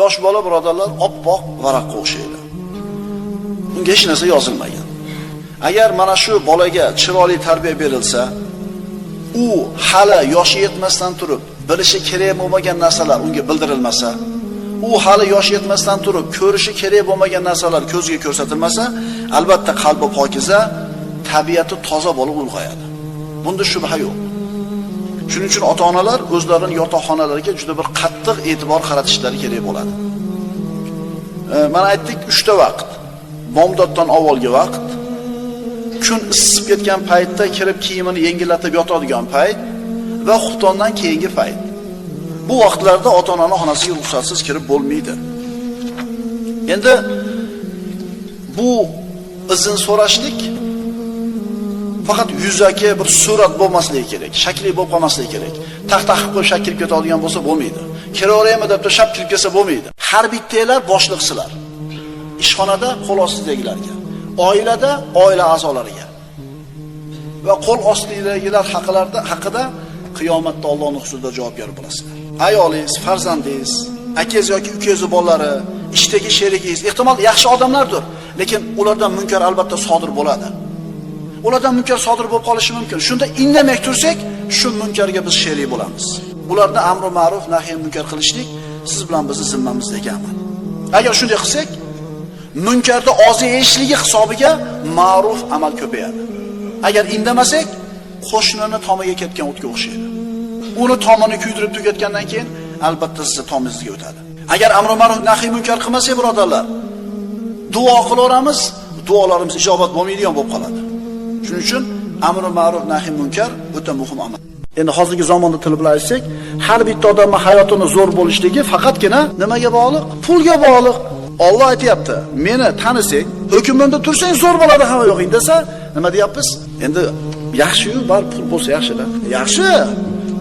Yosh bola birodarlar oppoq varaqqa o'xshaydi. Unga hech narsa yozilmagan. Agar mana shu bolaga chiroyli tarbiya berilsa, u hali yoshi yetmasdan turib bilishi kerak bo'lmagan narsalar unga bildirilmasa, u hali yoshi yetmasdan turib ko'rishi kerak bo'lmagan narsalar ko'ziga ko'rsatilmasa, albatta qalbi pokiza, tabiati toza bo'lib ulg'ayadi. Bunda shubha yo'q. Shuning uchun ota-onalar o'zlarining yotoqxonalariga juda bir qattiq e'tibor qaratishlari kerak bo'ladi. E, mana aytdik 3 ta vaqt. Bomdoddan avvalgi vaqt, kun isib ketgan paytda kirib kiyimini yengillatib yotadigan payt va xuftondan keyingi payt. Bu vaqtlarda ota-onaning xonasiga ruxsatsiz kirib bo'lmaydi. Endi bu izn so'rashlik faqat yuzaki bir surat bo'lmasligi kerak, shakli bo'lib qolmasligi kerak. Taxta qilib qo'yib shakl kirib ketadigan bo'lsa bo'lmaydi. Kiraveraymi deb shap kirib kelsa bo'lmaydi. Har bittanglar boshliqsizlar Ishxonada qo'l ostidagilarga, oilada oila a'zolariga va qo'l ostidagilar haqlarida haqida qiyomatda Allohning huzurida javobgar bo'lasizlar. Ayolingiz, farzandingiz, akangiz yoki ukangizni bolalari, ishdagi sherigingiz, ehtimol yaxshi odamlardir, lekin ulardan munkar albatta sodir bo'ladi. Ulardan munkar sodir bo'lib qolishi mumkin. Shunda indamay tursak, shu munkarga biz sherik bo'lamiz. Ularni amri ma'ruf, nahy munkar qilishlik siz bilan bizni zimmamizdagi amal. Agar shunday qilsak, munkarda ozayishligi hisobiga ma'ruf amal ko'payadi. Agar indamasak, qo'shnini tomiga ketgan o'tga o'xshaydi. Uni tomini kuydirib tugatgandan keyin albatta sizni tomingizga o'tadi. Agar amri ma'ruf, nahy munkar qilmasak, birodarlar, duo qilaveramiz, duolarimiz ijobat bo'lmaydigan bo'lib qoladi. Shuning uchun amri ma'ruf nahi munkar o'ta muhim amal. Endi hozirgi zamonda til bilan aytsak, har bitta odamning hayotini zo'r bo'lishligi faqatgina nimaga bog'liq? Pulga bog'liq. Alloh aytayapti, meni tanisang, hukmimda tursang zo'r bo'ladi hamma yo'qing desa, nima deyapmiz? Endi yaxshi-yu, bar pul bo'lsa yaxshi-da. Yaxshi.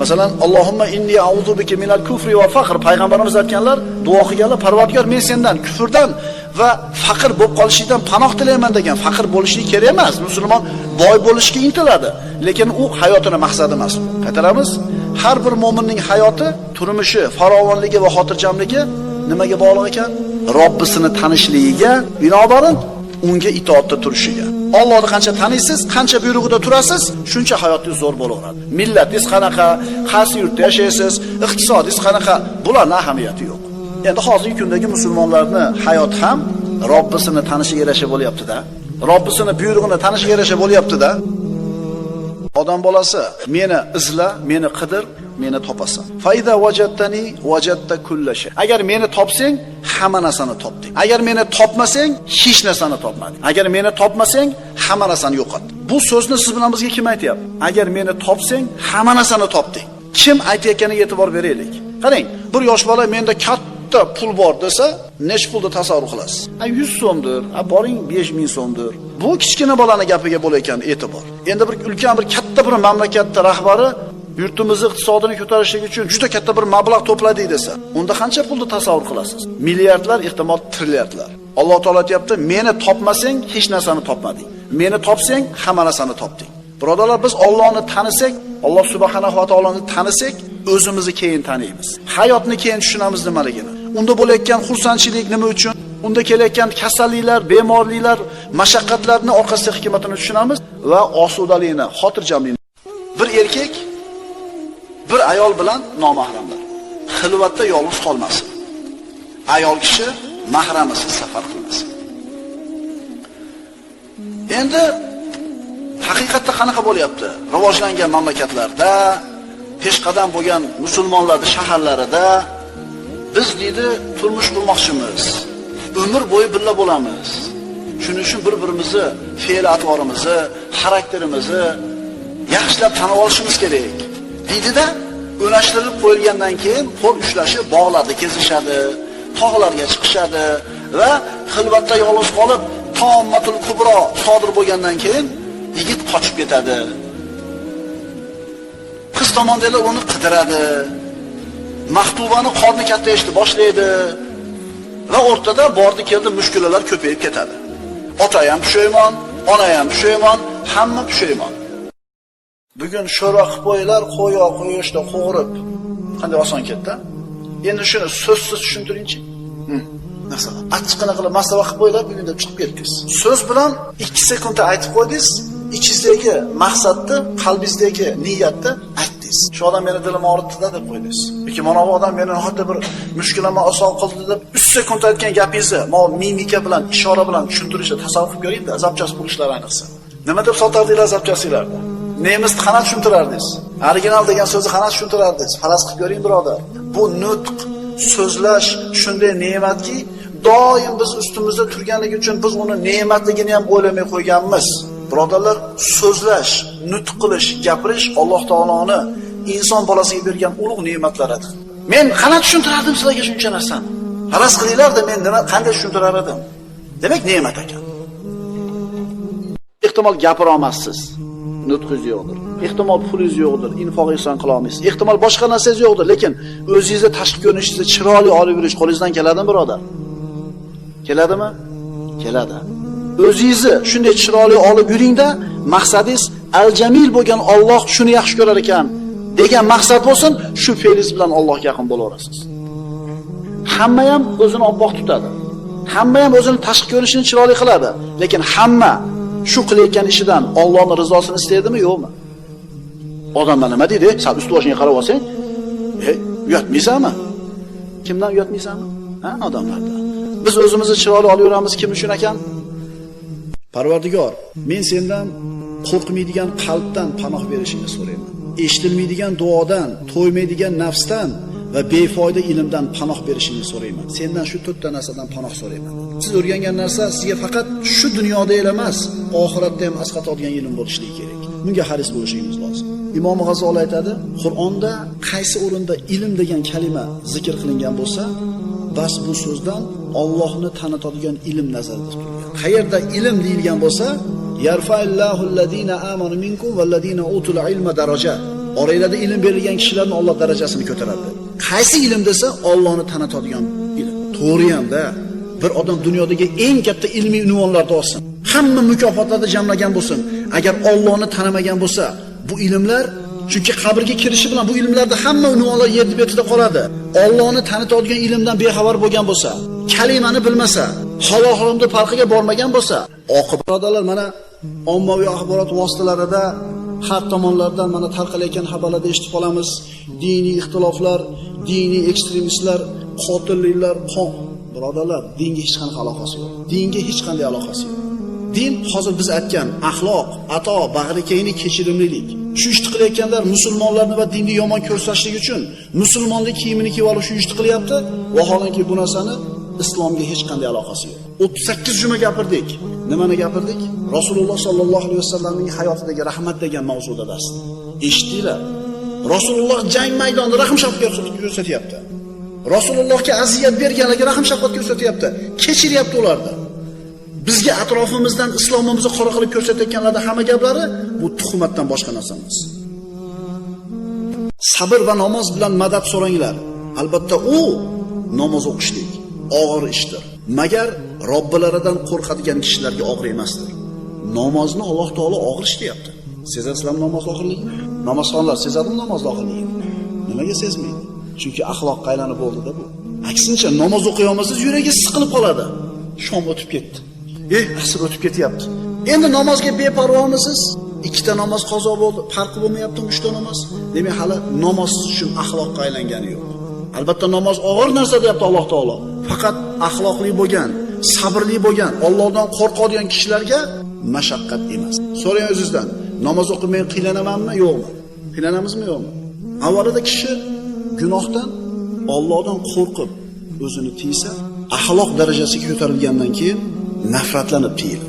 Masalan, Allohumma inni a'udhu bika minal kufri va faqr payg'ambarimiz aytganlar, duo qilganlar, Parvardigor men sendan kufrdan va faqir bo'lib qolishingdan panoh tilayman degan. Faqir bo'lishlik kerak emas. Musulmon boy bo'lishga intiladi, lekin u hayotini maqsadi emas. Qaytaramiz? Har bir mo'minning hayoti, turmushi, farovonligi va xotirjamligi nimaga bog'liq ekan? Robbisini tanishligiga, binobarin unga itoatda turishiga. Allohni qancha taniysiz, qancha buyrug'ida turasiz, shuncha hayotingiz zo'r bo'laveradi. Millatingiz qanaqa, qaysi yurtda yashaysiz, iqtisodingiz qanaqa, bularning ahamiyati yo'q. Endi hozirgi kundagi musulmonlarni hayot ham Robbisini tanishiga yarasha bo'lyapti-da. Robbisini buyrug'ini tanishiga yarasha bo'lyapti-da. Odam bolasi meni izla, meni qidir, meni topasan. Fayda vajattani vajatta kullashi. Agar meni topsang, hamma narsani topding. Agar meni topmasang, hech narsani topmading. Agar meni topmasang, hamma narsani yo'qotding. Bu so'zni siz bilan bizga kim aytyapti? Agar meni topsang, hamma narsani topding. Kim aytayotganiga e'tibor beraylik. Qarang, bir yosh bola menda katta pul bor desa, necha pulni tasavvur qilasiz? A 100 so'mdir, a boring 5000 so'mdir. Bu kichkina bolani gapiga bo'layotgan e'tibor. Endi bir ulkan bir katta bir mamlakatni rahbari yurtimizni iqtisodini ko'tarishlik uchun juda katta bir mablag' to'pladik desa, unda qancha pulni tasavvur qilasiz? Milliardlar, ehtimol trilliardlar. Alloh taolo aytyapti meni topmasang hech narsani topmading. Meni topsang hamma narsani topding. birodarlar biz Allohni tanisak, Alloh subhanahu va taoloni tanisak, o'zimizni keyin taniymiz. Hayotni keyin tushunamiz nimaligini. Unda bo'layotgan xursandchilik nima uchun? Unda kelayotgan kasalliklar, bemorliklar, mashaqqatlarning orqasida hikmatini tushunamiz va osudalikni, xotirjamlikni. Bir erkak bir ayol bilan nomahramlar. Xilvatda yolg'iz qolmasin. Ayol kishi mahramisiz safar qilmasin. Endi haqiqatda qanaqa bo'lyapti? Rivojlangan mamlakatlarda, peshqadam bo'lgan musulmonlarni shaharlarida biz deydi turmush qurmoqchimiz. Umr bo'yi birga bo'lamiz. Shuning uchun bir-birimizni fe'l-atvorimizni, xarakterimizni yaxshilab tanib olishimiz kerak. Deydida o'nashtirib qo'yilgandan keyin qo'l ushlashib, bog'larda kezishadi, tog'larga chiqishadi va xilvatda yolg'iz qolib, tommatul kubro sodir bo'lgandan keyin yigit qochib ketadi. Qiz tomondagilar uni qidiradi. Maktubani qorni kattayishni boshlaydi va o'rtada bordi keldi mushkulalar ko'payib ketadi. Ota ham pushaymon, ona ham pushaymon, hamma pushaymon. Bugun sho'rva qilib qo'yinglar, qo'yo qo'yishda qo'g'irib. Qanday oson ketdi? Endi shuni so'zsiz tushuntiringchi. Masalan, achchiqqina qilib maslava qilib qo'yiladi, bugun chiqib ketdingiz. So'z bilan 2 sekundda aytib qo'ydingiz, ichingizdagi maqsadni, qalbingizdagi niyatni deysiz Shu odam meni dilim og'ritdi deb qo'ydingiz. Yoki mana bu odam meni nihoyatda bir mushkulamni oson qildi deb 3 sekund aytgan gapingizni mana mimika bilan, ishora bilan tushuntirishni tasavvur qilib ko'ringda zapchast zapchas bo'lishlar ayniqsa. Nima deb sotardinglar zapchasinglarni? Nemisni qanaqa tushuntirardingiz? Original degan so'zni qanaqa tushuntirardingiz? Faraz qilib ko'ring, birodar. Bu nutq, so'zlash shunday ne'matki, doim biz ustimizda turganligi uchun biz uni ne'matligini ham o'ylamay qo'yganmiz. Birodarlar, so'zlash, nutq qilish, gapirish Alloh taoloni inson bolasiga bergan ulug' ne'matlaridir. Men qana tushuntirardim sizlarga shuncha narsani? Faraz qilinglar-da men nima qanday tushuntirar edim? Demak, ne'mat ekan. Ehtimol gapira olmassiz. Nutqingiz yo'qdir. Ehtimol pulingiz yo'qdir, infoq ehson qila olmaysiz. Ehtimol boshqa narsangiz yo'qdir, lekin o'zingizni tashqi ko'rinishingizni chiroyli olib yurish qo'lingizdan keladimi, birodar? Keladimi? Keladi. O'zingizni shunday chiroyli olib yuringda, maqsadingiz al-jamil bo'lgan Alloh shuni yaxshi ko'rar ekan degan maqsad bo'lsin, shu fe'lingiz bilan Allohga yaqin bo'laverasiz. Hamma ham o'zini oppoq tutadi. Hamma ham o'zini tashqi ko'rinishini chiroyli qiladi, lekin hamma shu qilayotgan ishidan Allohning rizosini istaydimi, yo'qmi? Odamlar nima deydi? Sen ust boshingga qarab olsang, "Ey, uyatmaysanmi?" Kimdan uyatmaysanmi? Ha, odamlardan. Biz o'zimizni chiroyli olib yuramiz kim uchun ekan? Parvardigor, men sendan qo'rqmaydigan qalbdan panoh berishingni so'rayman. Eshitilmaydigan duodan, to'ymaydigan nafsdan va befoyda ilmdan panoh berishingni so'rayman. Sendan shu to'rtta narsadan panoh so'rayman. Siz o'rgangan narsa sizga faqat shu dunyoda emas, oxiratda ham asqatadigan ilm bo'lishligi kerak. Bunga haris bo'lishingiz lozim. Imom G'azoli aytadi, Qur'onda qaysi o'rinda ilm degan kalima zikr qilingan bo'lsa, bas bu so'zdan Allohni tanitadigan ilm nazarda tutiladi Qayerda ilm deyilgan bo'lsa, allazina amanu minkum utul ilma daraja. Oranglarda ilm berilgan kishilarni Alloh darajasini ko'taradi. Qaysi ilm desa, Allohni tanitadigan ilm. To'g'ri hamda bir odam dunyodagi eng katta ilmiy unvonlarni olsin. Hamma mukofotlarni jamlagan bo'lsin. Agar Allohni tanimagan bo'lsa, bu ilmlar chunki qabrga kirishi bilan bu ilmlarda hamma unvonlar yer betida qoladi. Allohni tanitadigan ilmdan bexabar bo'lgan bo'lsa, kalimani bilmasa, halol haromni farqiga bormagan bo'lsa, birodarlar mana ommaviy axborot vositalarida har tomonlardan mana tarqalayotgan xabarlarda eshitib qolamiz. Diniy ixtiloflar, diniy ekstremistlar, qotilliklar, qon. Birodarlar, dinga hech qanday aloqasi yo'q. Dinga hech qanday aloqasi yo'q. Din hozir biz aytgan axloq, ato, bag'rikenglik, kechirimlilik. Shu ishni qilayotganlar musulmonlarni va dinni yomon ko'rsatishlik uchun musulmonlik kiyimini kiyib olib shu ishni qilyapti. Vaholanki bu narsani islomga hech qanday aloqasi yo'q. 38 juma gapirdik. Nimani gapirdik? Rasululloh sollallohu alayhi vasallamning hayotidagi rahmat degan mavzuda dars. Eshitdinglar? Rasululloh jang maydonida rahm shafqat ko'rsatyapti. Rasulullohga aziyat berganlarga rahm shafqat ko'rsatyapti. Kechiryapti ularni. Bizga atrofimizdan islomimizni qora qilib ko'rsatayotganlarni hamma gaplari bu tuhmatdan boshqa narsa emas. Sabr va namoz bilan madad so'ranglar. Albatta u namoz o'qishlik og'ir ishdir. Magar Robbilaridan qo'rqadigan kishilarga og'ir emasdir. Namozni Alloh taolo og'ir ish deyapti. Sezasizlarmi namoz og'irligini? Namozxonlar sezadimi namoz og'irligini? Nimaga sezmaydi? Chunki axloqqa aylanib bo'ldi-da bu. Aksincha namoz o'qiy olmasangiz yuragingiz siqilib qoladi. Shom o'tib ketdi. Ey, asr o'tib ketyapti. Endi namozga beparvomisiz? Ikkita namoz qazo bo'ldi, farqi bo'lmayapti uchta namoz. Demak, hali namoz uchun axloqqa aylangani yo'q. Albatta namoz og'ir narsa deyapti Alloh taolo. Faqat axloqli bo'lgan, sabrli bo'lgan, Allohdan qo'rqadigan kishilarga mashaqqat emas. So'rang o'zingizdan, namoz o'qimay qiynalamanmi, yo'qmi? Qiynanamizmi, yo'qmi? Avvalida kishi gunohdan Allohdan qo'rqib o'zini tiysa, axloq darajasiga ko'tarilgandan keyin nafratlanib tiyiladi.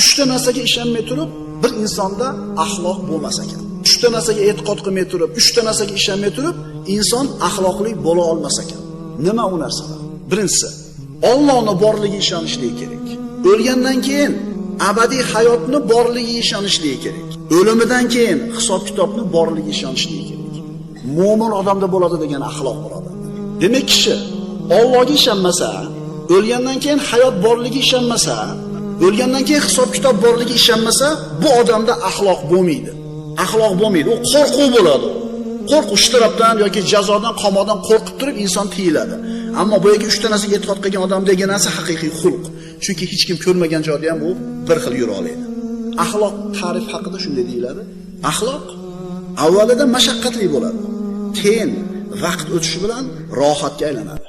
Uchta narsaga ishonmay turib, bir insonda axloq bo'lmas ekan. Uchta narsaga e'tiqod qilmay turib, uchta narsaga ishonmay turib, inson axloqli bo'la olmas ekan. Nima u narsalar? Birinchisi, Allohning borligiga ishonishligi kerak. O'lgandan keyin abadiy hayotni borligiga ishonishligi kerak. O'limidan keyin hisob kitobni borligiga ishonishligi kerak. Mo'min odamda bo'ladi degan axloq bo'ladi. Demak, kishi Allohga ishonmasa, o'lgandan keyin hayot borligiga ishonmasa, o'lgandan keyin hisob kitob borligiga ishonmasa, bu odamda axloq bo'lmaydi. Axloq bo'lmaydi, u qo'rquv bo'ladi. qo'rquv ishtirobdan yoki jazodan, qamoqdan qo'rqib turib inson tiyiladi. Ammo bu yerga 3 ta narsaga e'tiqod qilgan odamdagi narsa haqiqiy xulq. Chunki hech kim ko'rmagan joyda ham u bir xil yura oladi. Axloq ta'rif haqida shunday deyiladi. Axloq avvalida mashaqqatli bo'ladi. Keyin vaqt o'tishi bilan rohatga aylanadi.